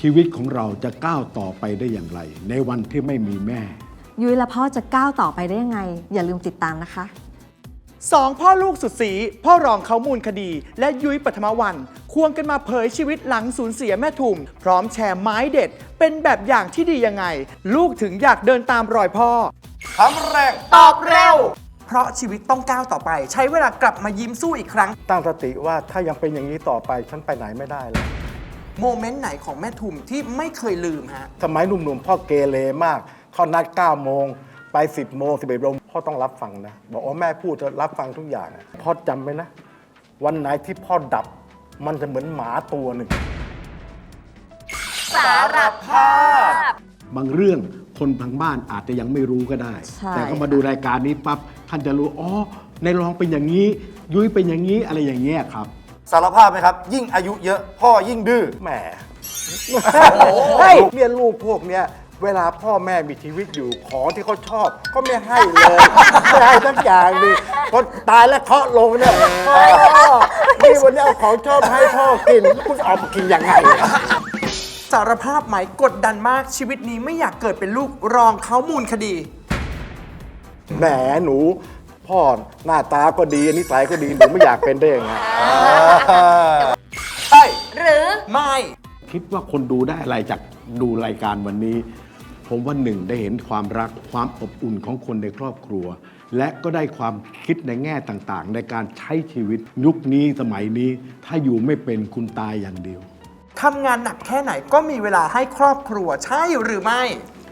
ชีวิตของเราจะก้าวต่อไปได้อย่างไร ในวันที่ไม่มีแม่ ยุ้ยและพ่อจะก้าวต่อไปได้ยังไง อย่าลืมติดตามนะคะ สองพ่อลูกสุดสี พ่อรองเขามูลคดี และยุ้ยปฐมวัน ควงกันมาเผยชีวิตหลังสูญเสียแม่ทุม พร้อมแชร์ไม้เด็ด เป็นแบบอย่างที่ดียังไง ลูกถึงอยากเดินตามรอยพ่อ คำแรกตอบเร็ว เพราะชีวิตต้องก้าวต่อไป ใช้เวลากลับมายิ้มสู้อีกครั้ง ตั้งสติว่าถ้ายังเป็นอย่างนี้ต่อไปฉันไปไหนไม่ได้แล้ว โมเมนต์ไหนของแม่ทุมที่ไม่เคยลืมฮะ สมัยหนุ่มๆพ่อเกเรมาก เขานัด9โมง ไป 10 โมง 11โมงพ่อต้องรับฟังนะ บอกว่าแม่พูดจะรับฟังทุกอย่างอะพ่อจำไว้นะ วันไหนที่พ่อดับ มันจะเหมือนหมาตัวหนึ่ง สารภาพ บางเรื่องคนทางบ้านอาจจะยังไม่รู้ก็ได้ ใช่ แต่ก็มาดูรายการนี้ปั๊บท่านจะรู้อ๋อในรองเป็นอย่างนี้ ยุ้ยเป็นอย่างนี้อะไรอย่างเงี้ยครับ สารภาพไหมครับ ยิ่งอายุเยอะ พ่อยิ่งดื้อ แหมเฮ้ยเนี่ยลูกพวกเนี้ยเวลาพ่อแม่มีชีวิตอยู่ของที่เขาชอบก็ไม่ให้เลย ไม่ให้สักอย่างหนึงพอตายแล้วเคาะลงเนี่ยพ่อนี่วันนี้เอาของชอบให้พ่อกินแล้วคุณจะเอามากินยังไงอะสารภาพไหมกดดันมากชีวิตนี้ไม่อยากเกิดเป็นลูกรองเขามูลคดี แหมหนู พ่อหน้าตาก็ดีนิสัยก็ดีหนูไม่อยากเป็นได้ยังไง ใช่หรือ ไม่ คิดว่าคนดูได้อะไรจากดูรายการวันนี้ ผมว่าหนึ่งได้เห็นความรักความอบอุ่นของคนในครอบครัว และก็ได้ความคิดในแง่ต่างๆ ในการใช้ชีวิตยุคนี้สมัยนี้ ถ้าอยู่ไม่เป็นคุณตายอย่างเดียว ทำงานหนักแค่ไหนก็มีเวลาให้ครอบครัวใช่หรือไม่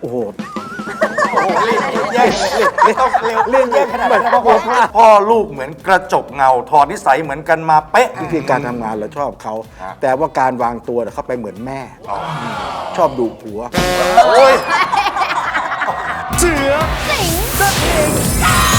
โอ้โห แย่งเรื่องเรื่องแย่งขนาดนั้นพ่อพ่อลูกเหมือนกระจกเงาถอดนิสัยเหมือนกันมาเป๊ะ วิธีการทำงานเราชอบเขา ครับ แต่ว่าการวางตัวเนี่ยเขาไปเหมือนแม่ ชอบดูผัวโอ้ยเสือสิงสถิง